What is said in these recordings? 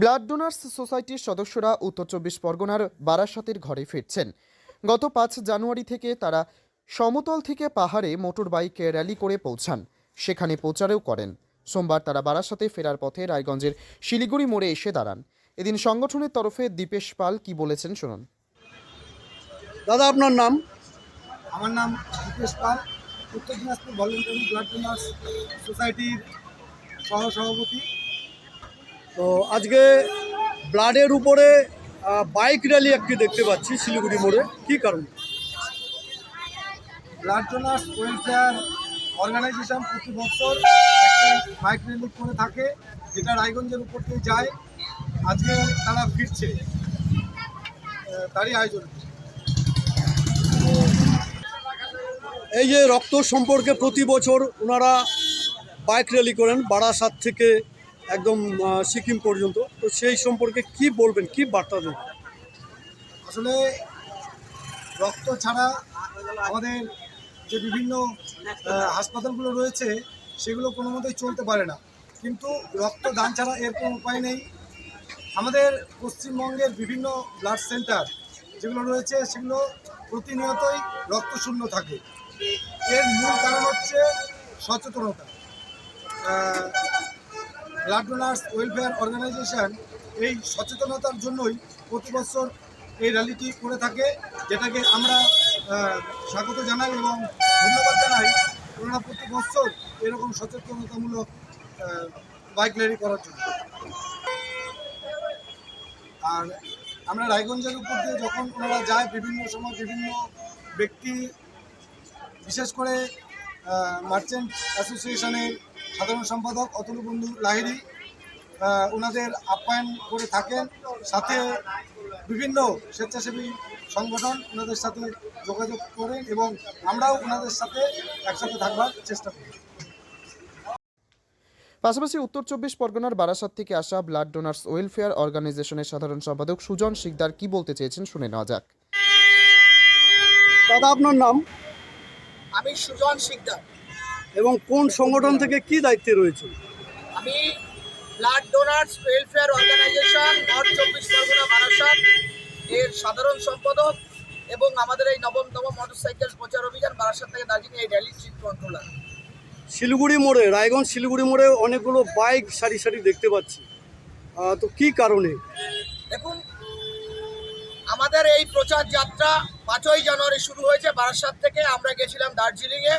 Blood donors সোসাইটির সদস্যরা উত্তর চব্বিশ পরগনার বারাসতের ঘরে ফিরছেন। গত পাঁচ জানুয়ারি থেকে তারা সমতল থেকে পাহাড়ে মোটর বাইকে র্যালি করে পৌঁছান। সেখানে প্রচারও করেন। সোমবার তারা বারাসাতে ফেরার পথে রায়গঞ্জের শিলিগুড়ি মোড়ে এসে দাঁড়ান। এদিন সংগঠনের তরফে দীপেশ পাল কি বলেছেন শুনুন। দাদা, আপনার নাম? আমার নাম দীপেশ পাল। উত্তর দিনাজপুর ভলেন্টারি ব্লাড ডোনার্স সোসাইটির সহ সভাপতি তো আজকে ব্লাডের উপরে বাইক র্যালি একটি দেখতে পাচ্ছি শিলিগুড়ি মোড়ে। কি কারণ? ব্লাড ডোনার্স ওয়েলফেয়ার অর্গানাইজেশন প্রতি বছর একটি বাইক র্যালি করে থাকে যেটা রায়গঞ্জের উপর দিয়ে যায়। আজকে তারা ফিরছে তারই আয়োজন। এই যে রক্ত সম্পর্কে প্রতি বছর ওনারা বাইক র্যালি করেন বারাসাত থেকে একদম সিকিম পর্যন্ত। তো সেই সম্পর্কে কি বলবেন, কি বার্তা দেবেন? আসলে রক্ত ছাড়া আমাদের যে বিভিন্ন হাসপাতালগুলো রয়েছে, সেগুলো কোনো মতেই চলতে পারে না। কিন্তু রক্ত দান ছাড়া এর কোনো উপায় নেই। আমাদের পশ্চিমবঙ্গের বিভিন্ন ব্লাড সেন্টার যেগুলো রয়েছে, সেগুলো প্রতিনিয়তই রক্তশূন্য থাকে। এর মূল কারণ হচ্ছে সচেতনতা। ব্লাড ওয়েলফেয়ার অর্গানাইজেশন এই সচেতনতার জন্যই প্রতি বছর এই র্যালিটি করে থাকে, যেটাকে আমরা স্বাগত জানাই এবং ধন্যবাদ জানাই। ওনারা প্রতি বছর এরকম সচেতনতামূলক বাইক র্যালি করার জন্য। আর আমরা রায়গঞ্জের উপর দিয়ে যখন ওনারা যায়, বিভিন্ন সময় বিভিন্ন ব্যক্তি, বিশেষ করে মার্চেন্ট অ্যাসোসিয়েশনের সাধারণ সম্পাদক অতুল বন্ধু লাহিড়ি আহ, ওনাদের আপ্যায়ন করে থাকেন। সাথে বিভিন্ন স্বেচ্ছাসেবী সংগঠন ওনাদের সাথে যোগাযোগ করেন এবং আমরাও ওনাদের সাথে একসাথে থাকবার চেষ্টা করি। পাশাপাশি উত্তর চব্বিশ পরগনার বারাসাত থেকে আসা ব্লাড ডোনার্স ওয়েলফেয়ার অর্গানাইজেশনের সাধারণ সম্পাদক সুজন শিকদার কি বলতে চেয়েছেন শুনে নেওয়া যাক। দাদা আপনার নাম? আমি সুজন শিকদার। এবং কোন সংগঠন থেকে কি দায়িত্বে রয়েছে? আমি blood donors welfare organization north চব্বিশ পরগনা বারাসাত এর সাধারণ সম্পাদক এবং আমাদের এই নবমতম মোটরসাইকেল প্রচার অভিযান বারাসাত থেকে দার্জিলিং এই র্যালি চিফ কন্ট্রোলার। শিলিগুড়ি মোড়ে রায়গঞ্জ শিলিগুড়ি মোড়ে অনেকগুলো বাইক সারি সারি দেখতে পাচ্ছি। তো কি কারণে? দেখুন আমাদের এই প্রচার যাত্রা পাঁচই জানুয়ারি শুরু হয়েছে বারাসাত থেকে। আমরা গেছিলাম দার্জিলিংয়ে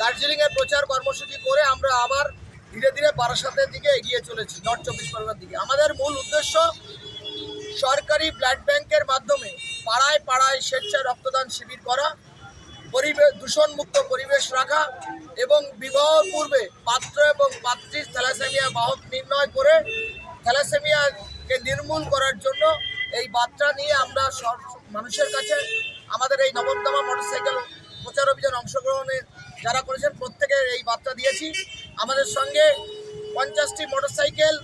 দার্জিলিংয়ে প্রচার কর্মসূচি করে আমরা আবার ধীরে ধীরে বারাসাতের দিকে এগিয়ে চলেছি নর্থ চব্বিশ পরগনার দিকে। আমাদের মূল উদ্দেশ্য সরকারি ব্লাড ব্যাংকের মাধ্যমে পাড়ায় পাড়ায় স্বেচ্ছায় রক্তদান শিবির করা পরিবেশ দূষণমুক্ত পরিবেশ রাখা এবং বিবাহ পূর্বে পাত্র এবং পাত্রীর থ্যালাসেমিয়া বাহক নির্ণয় করে থ্যালাসেমিয়াকে নির্মূল করার জন্য এই বার্তা নিয়ে আমরা মানুষের কাছে আমাদের এই নবমতম মোটরসাইকেল প্রচার অভিযান অংশগ্রহণে যারা করেছেন, প্রত্যেকের এই বার্তা দিয়েছি। আমাদের সঙ্গে পঞ্চাশটি মোটরসাইকেল,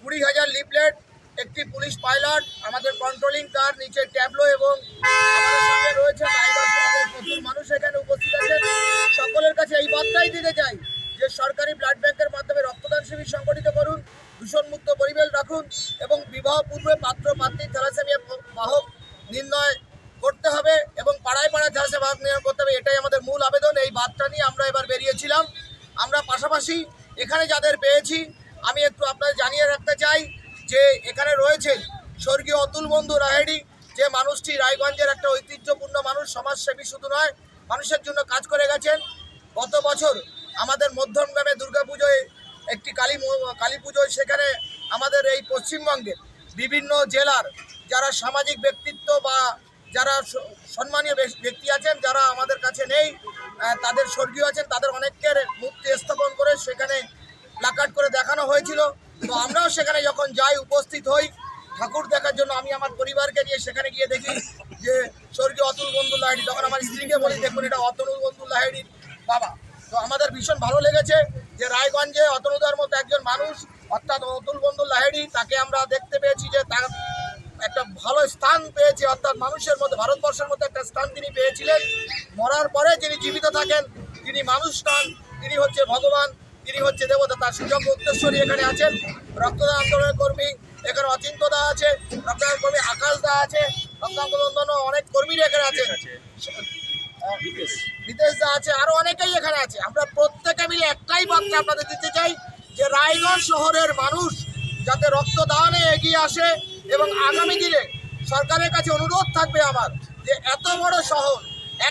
কুড়ি হাজার লিফলেট, একটি পুলিশ পাইলট, আমাদের কন্ট্রোলিং কার নিচে ট্যাবলো এবং রয়েছে প্রচুর মানুষ এখানে উপস্থিত আছেন। সকলের কাছে এই বার্তাই দিতে চাই যে সরকারি ব্লাড ব্যাংকের মাধ্যমে রক্তদান শিবির সংগঠিত করুন, দূষণমুক্ত পরিবেশ রাখুন এবং বিবাহ পূর্বে পাত্র পাত্রী থ্যালাসেমিয়া বাহক নির্ণয় করতে হবে। পাড়ায় পাড়ায় থ্যালাসেমিয়া বাহক নির্ণয় করতে হবে, এটাই আমাদের মূল আবেদন। এই বার্তা নিয়ে আমরা এবার বেরিয়েছিলাম। আমরা পাশাপাশি এখানে যাদের পেয়েছি, আমি একটু আপনাদের জানিয়ে রাখতে চাই যে এখানে রয়েছেন স্বর্গীয় অতুল বন্ধু রাহেডি, যে মানুষটি রায়গঞ্জের একটা ঐতিহ্যপূর্ণ মানুষ, সমাজসেবী শুধু নয়, মানুষের জন্য কাজ করে গেছেন। গত বছর আমাদের মধ্যমগ্রামে দুর্গাপুজোয় একটি কালী কালী পুজোয় সেখানে আমাদের এই পশ্চিমবঙ্গের বিভিন্ন জেলার যারা সামাজিক ব্যক্তিত্ব বা যারা সম্মানীয় ব্যক- ব্যক্তি আছেন, যারা আমাদের কাছে নেই তাদের স্বর্গীয় আছেন, তাদের অনেকের মূর্তি স্থাপন করে সেখানে প্লাকার্ড করে দেখানো হয়েছিল। তো আমরাও সেখানে যখন যাই, উপস্থিত হই, ঠাকুর দেখার জন্য আমি আমার পরিবারকে নিয়ে সেখানে গিয়ে দেখি যে স্বর্গীয় অতুল বন্ধু লাহিড়ি তখন আমার স্ত্রীকে বলি, দেখুন, এটা অতুল বন্ধু লাহিড়ির বাবা। তো আমাদের ভীষণ ভালো লেগেছে যে রায়গঞ্জে অতনুদার মতো একজন মানুষ, অর্থাৎ অতুল বন্ধু লাহিড়ি, তাকে আমরা দেখতে পেয়েছি যে তার একটা ভালো স্থান পেয়েছে অর্থাৎ মানুষের মধ্যে ভারতবর্ষের মধ্যে একটা স্থান তিনি পেয়েছিলেন। মরার পরে যিনি জীবিত থাকেন তিনি মানুষ নন তিনি হচ্ছে ভগবান তিনি হচ্ছে দেবতা। তার সুযোগ্য উত্তরস্বরী এখানে আছেন রক্তদান আন্দোলনের কর্মী এখানে অচিন্ত দা আছে রক্তদান কর্মী আকাশ দা আছে রক্তদান কর্মী অন্যান্য অনেক কর্মীরা এখানে আছেন। বিদেশ দা আছে আরও অনেকেই এখানে আছে। আমরা প্রত্যেকে মিলে একটাই বার্তা আপনাদের দিতে চাই যে রায়গঞ্জ শহরের মানুষ যাতে রক্তদানে এগিয়ে আসে এবং আগামী দিনে সরকারের কাছে অনুরোধ থাকবে আমার যে এত বড় শহর,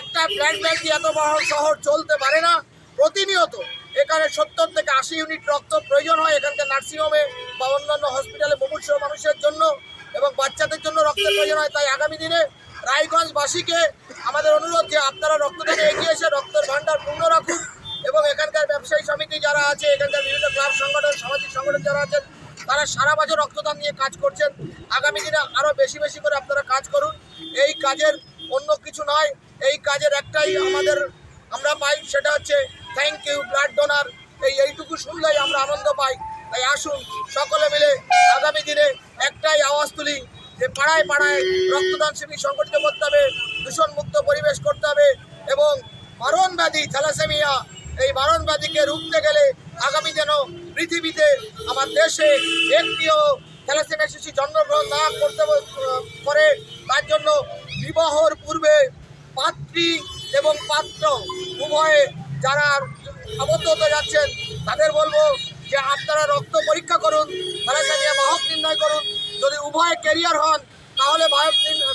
একটা ব্লাড ব্যাংক দিয়ে এত বড় শহর চলতে পারে না। প্রতিনিয়ত এখানে সত্তর থেকে আশি ইউনিট রক্ত প্রয়োজন হয় এখানকার নার্সিংহোমে বা অন্যান্য হসপিটালে মুমূর্ষ মানুষের জন্য এবং বাচ্চাদের জন্য রক্তের প্রয়োজন হয়। তাই আগামী দিনে রায়গঞ্জবাসীকে আমাদের অনুরোধ যে আপনারা রক্তদানে এগিয়ে এসে রক্তের ভাণ্ডার পূর্ণ রাখুন এবং এখানকার ব্যবসায়ী সমিতি যারা আছে, এখানকার বিভিন্ন ক্লাব সংগঠন, সামাজিক সংগঠন যারা আছেন তারা সারা বছর রক্তদান নিয়ে কাজ করছেন। আগামী দিনে আরও বেশি বেশি করে আপনারা কাজ করুন। এই কাজের অন্য কিছু নয়। এই কাজের একটাই আমাদের আমরা পাই, সেটা হচ্ছে থ্যাংক ইউ ব্লাড ডোনার এই এইটুকু শুনলেই আমরা আনন্দ পাই। তাই আসুন, সকলে মিলে আগামী দিনে একটাই আওয়াজ তুলি যে পাড়ায় পাড়ায় রক্তদান শিবির সংগঠিত করতে হবে, দূষণমুক্ত পরিবেশ করতে হবে এবং মারণ ব্যাধি থ্যালাসেমিয়া, এই মারণ ব্যাধিকে রুখতে গেলে আগামী যেন পৃথিবীতে আমার দেশে একটিও থ্যালাসেমিয়া শিশু জন্মগ্রহণ না করতে করে, তার জন্য বিবাহর পূর্বে পাত্রী এবং পাত্র উভয়ে যারা আবদ্ধ হতে যাচ্ছেন, তাদের বলব যে আপনারা রক্ত পরীক্ষা করুন, থ্যালাসেমিয়া বাহক নির্ণয় করুন। যদি উভয় ক্যারিয়ার হন, তাহলে বাহক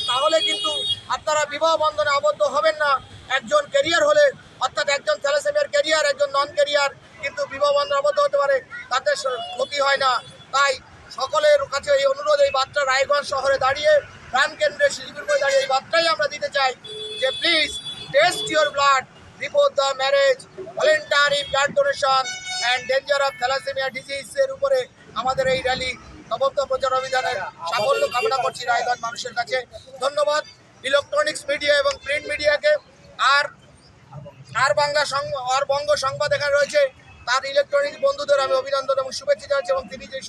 তাহলে কিন্তু আপনারা বিবাহ বন্ধনে আবদ্ধ হবেন না। একজন ক্যারিয়ার হলে, অর্থাৎ একজন থ্যালাসেমিয়ার ক্যারিয়ার, একজন নন ক্যারিয়ার কিন্তু বিবাহ বন্ধনে আবদ্ধ হতে পারে তাতে ক্ষতি হয় না। তাই সকলের কাছে এই অনুরোধ, এই বার্তা রায়গঞ্জ শহরে দাঁড়িয়ে প্রাণকেন্দ্রে শিলিগুড়ি করে দাঁড়িয়ে এই বার্তাই আমরা দিতে চাই যে please test your blood report the marriage voluntary blood donation and danger of thalassemia ডিজিজের উপরে আমাদের এই র্যালি নবম প্রচার অভিযানের সাফল্য কামনা করছি রায়গঞ্জ মানুষের কাছে। ধন্যবাদ। ইলেকট্রনিক্স মিডিয়া এবং প্রিন্ট মিডিয়াকে আর আর বাংলা সংবাদ আর বঙ্গ সংবাদ এখানে রয়েছে। তার ইলেকট্রনিক বন্ধুদের আমি অভিনন্দন এবং শুভেচ্ছা জানাচ্ছি এবং তিনি যে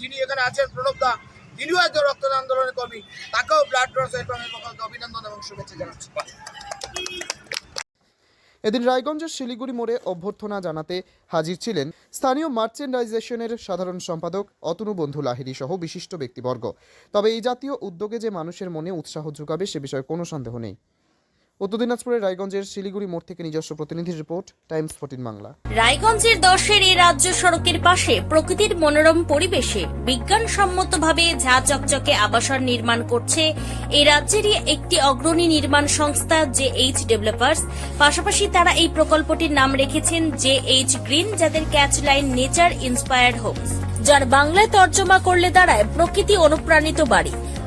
যিনি এখানে আছেন, প্রণব দা, তিনিও একজন রক্তদান আন্দোলনের কর্মী। তাকেও ব্লাড এর পক্ষ অভিনন্দন এবং শুভেচ্ছা জানাচ্ছি। এদিন রায়গঞ্জের শিলিগুড়ি মোড়ে অভ্যর্থনা জানাতে হাজির ছিলেন স্থানীয় মার্চেন্ডাইজেশনের সাধারণ সম্পাদক অতনু বন্ধু লাহিড়ী সহ বিশিষ্ট ব্যক্তিবর্গ। তবে এই জাতীয় উদ্যোগে যে মানুষের মনে উৎসাহ যোগাবে সে বিষয়ে কোনো সন্দেহ নেই। উত্তর দিনাজপুরের রায়গঞ্জের শিলিগুড়ি মোড় থেকে নিজস্ব প্রতিনিধির রিপোর্ট, টাইমস ফোর্টিন বাংলা। রায়গঞ্জের দশের এই রাজ্য সড়কের পাশে প্রকৃতির মনোরম পরিবেশে বিজ্ঞানসম্মতভাবে ঝা চকচকে আবাসন নির্মাণ করছে এই রাজ্যেরই একটি অগ্রণী নির্মাণ সংস্থা জে এইচ ডেভেলপার্স। পাশাপাশি তারা এই প্রকল্পটির নাম রেখেছেন জে এইচ গ্রিন, যাদের catch line nature inspired homes, যার বাংলায় তর্জমা করলে দাঁড়ায় প্রকৃতি অনুপ্রাণিত বাড়ি।